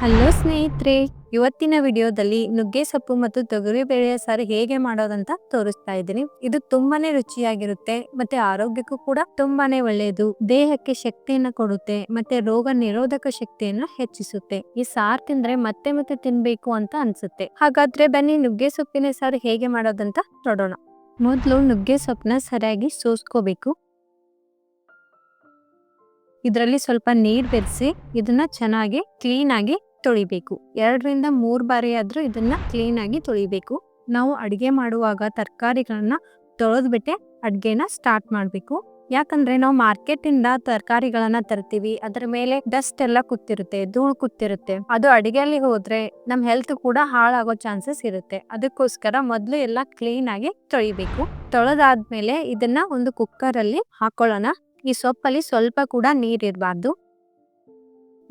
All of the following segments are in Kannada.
ಹಲೋ ಸ್ನೇಹಿತರೆ, ಇವತ್ತಿನ ವಿಡಿಯೋದಲ್ಲಿ ನುಗ್ಗೆ ಸೊಪ್ಪು ಮತ್ತು ತೊಗರಿ ಬೇಳೆಯ ಸಾರು ಹೇಗೆ ಮಾಡೋದಂತ ತೋರಿಸ್ತಾ ಇದ್ದೀನಿ. ಇದು ತುಂಬಾನೇ ರುಚಿಯಾಗಿರುತ್ತೆ, ಮತ್ತೆ ಆರೋಗ್ಯಕ್ಕೂ ಕೂಡ ತುಂಬಾನೇ ಒಳ್ಳೆಯದು. ದೇಹಕ್ಕೆ ಶಕ್ತಿಯನ್ನ ಕೊಡುತ್ತೆ, ಮತ್ತೆ ರೋಗ ನಿರೋಧಕ ಶಕ್ತಿಯನ್ನ ಹೆಚ್ಚಿಸುತ್ತೆ. ಈ ಸಾರು ತಿಂದ್ರೆ ಮತ್ತೆ ಮತ್ತೆ ತಿನ್ಬೇಕು ಅಂತ ಅನ್ಸುತ್ತೆ. ಹಾಗಾದ್ರೆ ಬನ್ನಿ ನುಗ್ಗೆ ಸೊಪ್ಪಿನ ಸಾರು ಹೇಗೆ ಮಾಡೋದಂತ ನೋಡೋಣ. ಮೊದಲು ನುಗ್ಗೆ ಸೊಪ್ಪನ್ನ ಸರಿಯಾಗಿ ಸೋಸ್ಕೋಬೇಕು. ಇದರಲ್ಲಿ ಸ್ವಲ್ಪ ನೀರು ಬೆರೆಸಿ, ಇದನ್ನ ಚೆನ್ನಾಗಿ ಕ್ಲೀನ್ ಆಗಿ ತೊಳಿಬೇಕು. ಎರಡರಿಂದ ಮೂರು ಬಾರಿ ಆದರೂ ಇದನ್ನ ಕ್ಲೀನ್ ಆಗಿ ತೊಳಿಬೇಕು. ನಾವು ಅಡುಗೆ ಮಾಡುವಾಗ ತರಕಾರಿಗಳನ್ನ ತೊಳೆದ್ಬಿಟ್ಟೆ ಅಡುಗೆನ ಸ್ಟಾರ್ಟ್ ಮಾಡಬೇಕು. ಯಾಕಂದ್ರೆ ನಾವು ಮಾರ್ಕೆಟ್ ಇಂದ ತರಕಾರಿಗಳನ್ನ ತರ್ತೀವಿ, ಅದರ ಮೇಲೆ ಡಸ್ಟ್ ಎಲ್ಲ ಕೂತಿರುತ್ತೆ, ಧೂಳು ಕೂತಿರುತ್ತೆ. ಅದು ಅಡಿಗೆಯಲ್ಲಿ ಹೋದ್ರೆ ನಮ್ ಹೆಲ್ತ್ ಕೂಡ ಹಾಳಾಗೋ ಚಾನ್ಸಸ್ ಇರುತ್ತೆ. ಅದಕ್ಕೋಸ್ಕರ ಮೊದಲು ಎಲ್ಲ ಕ್ಲೀನ್ ಆಗಿ ತೊಳಿಬೇಕು. ತೊಳೆದಾದ್ಮೇಲೆ ಇದನ್ನ ಒಂದು ಕುಕ್ಕರ್ ಅಲ್ಲಿ ಹಾಕೊಳ್ಳೋಣ. ಈ ಸೊಪ್ಪಲ್ಲಿ ಸ್ವಲ್ಪ ಕೂಡ ನೀರ್ ಇರಬಾರ್ದು.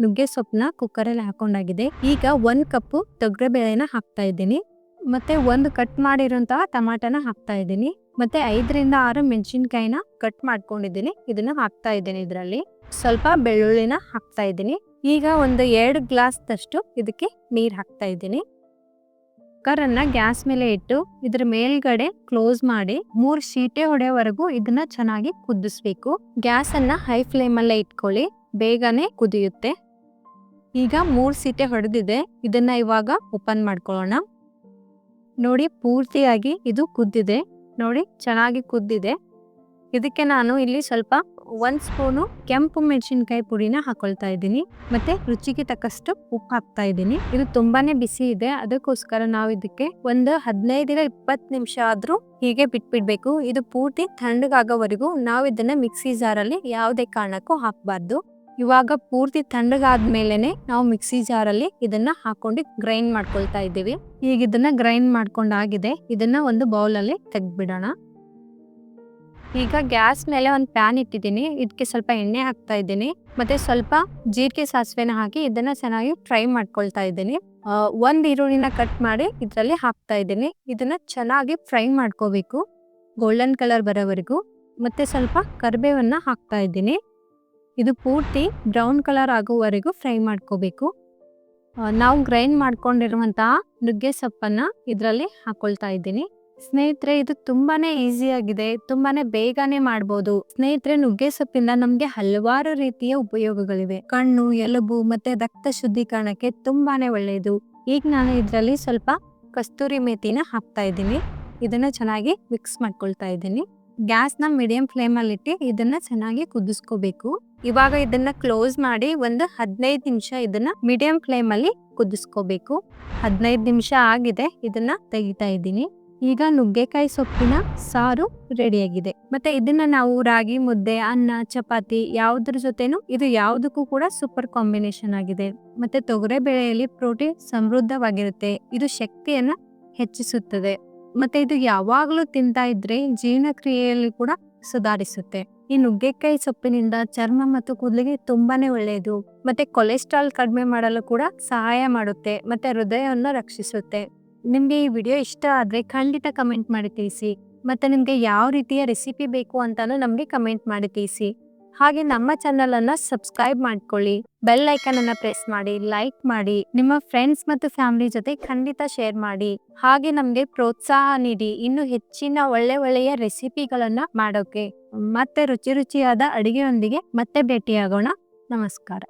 ನುಗ್ಗೆ ಸೊಪ್ಪನ್ನ ಕುಕ್ಕರಲ್ಲಿ ಹಾಕೊಂಡಾಗಿದೆ. ಈಗ ಒಂದ್ ಕಪ್ಪು ತೊಗರೆ ಬೇಳೆನ ಹಾಕ್ತಾ ಇದ್ದೀನಿ. ಮತ್ತೆ ಒಂದು ಕಟ್ ಮಾಡಿರುವಂತಹ ಟಮಾಟನ ಹಾಕ್ತಾ ಇದ್ದೀನಿ. ಮತ್ತೆ ಐದರಿಂದ ಆರು ಮೆಣಸಿನ್ಕಾಯಿನ ಕಟ್ ಮಾಡ್ಕೊಂಡಿದ್ದೀನಿ. ಇದನ್ನ ಹಾಕ್ತಾ ಇದ್ದೀನಿ ಇದರಲ್ಲಿ. ಸ್ವಲ್ಪ ಬೆಳ್ಳುಳ್ಳಿನ ಹಾಕ್ತಾ ಇದ್ದೀನಿ. ಈಗ ಒಂದು ಎರಡು ಗ್ಲಾಸ್ ದಷ್ಟು ಇದಕ್ಕೆ ನೀರ್ ಹಾಕ್ತಾ ಇದ್ದೀನಿ. ಕುಕ್ಕರನ್ನ ಗ್ಯಾಸ್ ಮೇಲೆ ಇಟ್ಟು ಇದ್ರ ಮೇಲ್ಗಡೆ ಕ್ಲೋಸ್ ಮಾಡಿ ಮೂರ್ ಶೀಟೆ ಹೊಡೆಯವರೆಗೂ ಇದನ್ನ ಚೆನ್ನಾಗಿ ಕುದಿಸ್ಬೇಕು. ಗ್ಯಾಸ್ ಅನ್ನ ಹೈ ಫ್ಲೇಮ್ ಅಲ್ಲೇ ಇಟ್ಕೊಳ್ಳಿ. ಬೇಗನೆ ಕುದಿಯುತ್ತೆ. ಈಗ ಮೂರ್ ಸೀಟೆ ಹೊಡೆದಿದೆ. ಇದನ್ನ ಇವಾಗ ಓಪನ್ ಮಾಡ್ಕೊಳ್ಳೋಣ. ನೋಡಿ, ಪೂರ್ತಿಯಾಗಿ ಇದು ಕುದ್ದಿದೆ. ನೋಡಿ, ಚೆನ್ನಾಗಿ ಕುದ್ದಿದೆ. ಇದಕ್ಕೆ ನಾನು ಇಲ್ಲಿ ಸ್ವಲ್ಪ ಒಂದ್ ಸ್ಪೂನು ಕೆಂಪು ಮೆಣಸಿನ್ಕಾಯಿ ಪುಡಿನ ಹಾಕೊಳ್ತಾ ಇದ್ದೀನಿ. ಮತ್ತೆ ರುಚಿಗೆ ತಕ್ಕಷ್ಟು ಉಪ್ಪು ಹಾಕ್ತಾ ಇದ್ದೀನಿ. ಇದು ತುಂಬಾನೇ ಬಿಸಿ ಇದೆ. ಅದಕ್ಕೋಸ್ಕರ ನಾವು ಇದಕ್ಕೆ ಒಂದು ಹದಿನೈದರಿಂದ ಇಪ್ಪತ್ತು ನಿಮಿಷ ಆದ್ರೂ ಹೀಗೆ ಬಿಟ್ಬಿಡ್ಬೇಕು. ಇದು ಪೂರ್ತಿ ತಣ್ಣಗಾಗೋವರೆಗೂ ನಾವು ಇದನ್ನ ಮಿಕ್ಸಿ ಜಾರಲ್ಲಿ ಯಾವುದೇ ಕಾರಣಕ್ಕೂ ಹಾಕಬಾರ್ದು. ಇವಾಗ ಪೂರ್ತಿ ತಣ್ಣಗಾದ್ಮೇಲೆ ನಾವು ಮಿಕ್ಸಿ ಜಾರಲ್ಲಿ ಇದನ್ನ ಹಾಕೊಂಡು ಗ್ರೈಂಡ್ ಮಾಡ್ಕೊಳ್ತಾ ಇದ್ದೀವಿ. ಈಗ ಇದನ್ನ ಗ್ರೈಂಡ್ ಮಾಡ್ಕೊಂಡಾಗಿದೆ. ಇದನ್ನ ಒಂದು ಬೌಲಲ್ಲಿ ತೆಗ್ದ್ಬಿಡೋಣ. ಈಗ ಗ್ಯಾಸ್ ಮೇಲೆ ಒಂದು ಪ್ಯಾನ್ ಇಟ್ಟಿದ್ದೀನಿ. ಇದಕ್ಕೆ ಸ್ವಲ್ಪ ಎಣ್ಣೆ ಹಾಕ್ತಾ ಇದ್ದೀನಿ. ಮತ್ತೆ ಸ್ವಲ್ಪ ಜೀರಿಗೆ ಸಾಸಿವೆನ ಹಾಕಿ ಇದನ್ನ ಚೆನ್ನಾಗಿ ಫ್ರೈ ಮಾಡ್ಕೊಳ್ತಾ ಇದ್ದೀನಿ. ಒಂದ್ ಈರುಳ್ಳಿನ ಕಟ್ ಮಾಡಿ ಇದರಲ್ಲಿ ಹಾಕ್ತಾ ಇದ್ದೀನಿ. ಇದನ್ನ ಚೆನ್ನಾಗಿ ಫ್ರೈ ಮಾಡ್ಕೋಬೇಕು. ಗೋಲ್ಡನ್ ಕಲರ್ ಬರೋವರೆಗೂ. ಮತ್ತೆ ಸ್ವಲ್ಪ ಕರಿಬೇವನ್ನ ಹಾಕ್ತಾ ಇದ್ದೀನಿ. ಇದು ಪೂರ್ತಿ ಬ್ರೌನ್ ಕಲರ್ ಆಗೋವರೆಗೂ ಫ್ರೈ ಮಾಡ್ಕೋಬೇಕು. ನಾವು ಗ್ರೈಂಡ್ ಮಾಡ್ಕೊಂಡಿರುವಂತಹ ನುಗ್ಗೆ ಸೊಪ್ಪನ್ನು ಇದರಲ್ಲಿ ಹಾಕೊಳ್ತಾ ಇದ್ದೀನಿ. ಸ್ನೇಹಿತರೆ, ಇದು ತುಂಬಾನೇ ಈಸಿ ಆಗಿದೆ. ತುಂಬಾನೇ ಬೇಗನೆ ಮಾಡ್ಬೋದು. ಸ್ನೇಹಿತರೆ, ನುಗ್ಗೆ ಸೊಪ್ಪಿಂದ ನಮ್ಗೆ ಹಲವಾರು ರೀತಿಯ ಉಪಯೋಗಗಳಿವೆ. ಕಣ್ಣು, ಎಲುಬು ಮತ್ತೆ ರಕ್ತ ಶುದ್ಧೀಕರಣಕ್ಕೆ ತುಂಬಾನೇ ಒಳ್ಳೆಯದು. ಈಗ ನಾನು ಇದರಲ್ಲಿ ಸ್ವಲ್ಪ ಕಸ್ತೂರಿ ಮೇಥಿನ ಹಾಕ್ತಾ ಇದ್ದೀನಿ. ಇದನ್ನ ಚೆನ್ನಾಗಿ ಮಿಕ್ಸ್ ಮಾಡ್ಕೊಳ್ತಾ ಇದ್ದೀನಿ. ಗ್ಯಾಸ್ನ ಮೀಡಿಯಂ ಫ್ಲೇಮಲ್ಲಿಟ್ಟು ಇದನ್ನ ಚೆನ್ನಾಗಿ ಕುದಿಸ್ಕೋಬೇಕು. ಇವಾಗ ಇದನ್ನ ಕ್ಲೋಸ್ ಮಾಡಿ ಒಂದು ಹದಿನೈದು ನಿಮಿಷ ಇದನ್ನ ಮೀಡಿಯಂ ಫ್ಲೇಮಲ್ಲಿ ಕುದಿಸ್ಕೋಬೇಕು. ಹದಿನೈದು ನಿಮಿಷ ಆಗಿದೆ ಇದನ್ನ ತೆಗಿತಾ ಇದ್ದೀನಿ. ಈಗ ನುಗ್ಗೆಕಾಯಿ ಸೊಪ್ಪಿನ ಸಾರು ರೆಡಿಯಾಗಿದೆ ಮತ್ತೆ ಇದನ್ನ ನಾವು ರಾಗಿ, ಮುದ್ದೆ, ಅನ್ನ, ಚಪಾತಿ ಯಾವುದ್ರ ಜೊತೆನೂ ಇದು ಯಾವುದಕ್ಕೂ ಕೂಡ ಸೂಪರ್ ಕಾಂಬಿನೇಷನ್ ಆಗಿದೆ. ಮತ್ತೆ ತೊಗರೆ ಬೆಳೆಯಲ್ಲಿ ಪ್ರೋಟೀನ್ ಸಮೃದ್ಧವಾಗಿರುತ್ತೆ. ಇದು ಶಕ್ತಿಯನ್ನ ಹೆಚ್ಚಿಸುತ್ತದೆ. ಮತ್ತೆ ಇದು ಯಾವಾಗಲೂ ತಿಂತಾ ಇದ್ರೆ ಜೀರ್ಣಕ್ರಿಯೆಯಲ್ಲಿ ಕೂಡ ಸುಧಾರಿಸುತ್ತೆ. ಈ ನುಗ್ಗೆಕಾಯಿ ಸೊಪ್ಪಿನಿಂದ ಚರ್ಮ ಮತ್ತು ಕೂದಲಿಗೆ ತುಂಬಾನೇ ಒಳ್ಳೆಯದು. ಮತ್ತೆ ಕೊಲೆಸ್ಟ್ರಾಲ್ ಕಡಿಮೆ ಮಾಡಲು ಕೂಡ ಸಹಾಯ ಮಾಡುತ್ತೆ, ಮತ್ತೆ ಹೃದಯವನ್ನು ರಕ್ಷಿಸುತ್ತೆ. ನಿಮ್ಗೆ ಈ ವಿಡಿಯೋ ಇಷ್ಟ ಆದ್ರೆ ಖಂಡಿತ ಕಮೆಂಟ್ ಮಾಡಿ ತಿಳಿಸಿ. ಮತ್ತೆ ನಿಮ್ಗೆ ಯಾವ ರೀತಿಯ ರೆಸಿಪಿ ಬೇಕು ಅಂತಾನು ನಮ್ಗೆ ಕಮೆಂಟ್ ಮಾಡಿ ತಿಳಿಸಿ. ಹಾಗೆ ನಮ್ಮ ಚಾನಲ್ ಅನ್ನ ಸಬ್ಸ್ಕ್ರೈಬ್ ಮಾಡ್ಕೊಳ್ಳಿ. ಬೆಲ್ ಐಕನ್ ಅನ್ನ ಪ್ರೆಸ್ ಮಾಡಿ ಲೈಕ್ ಮಾಡಿ, ನಿಮ್ಮ ಫ್ರೆಂಡ್ಸ್ ಮತ್ತು ಫ್ಯಾಮಿಲಿ ಜೊತೆ ಖಂಡಿತ ಶೇರ್ ಮಾಡಿ. ಹಾಗೆ ನಮ್ಗೆ ಪ್ರೋತ್ಸಾಹ ನೀಡಿ, ಇನ್ನು ಹೆಚ್ಚಿನ ಒಳ್ಳೆ ಒಳ್ಳೆಯ ರೆಸಿಪಿಗಳನ್ನ ಮಾಡೋಕೆ. ಮತ್ತೆ ರುಚಿ ರುಚಿಯಾದ ಅಡಿಗೆಯೊಂದಿಗೆ ಮತ್ತೆ ಭೇಟಿಯಾಗೋಣ. ನಮಸ್ಕಾರ.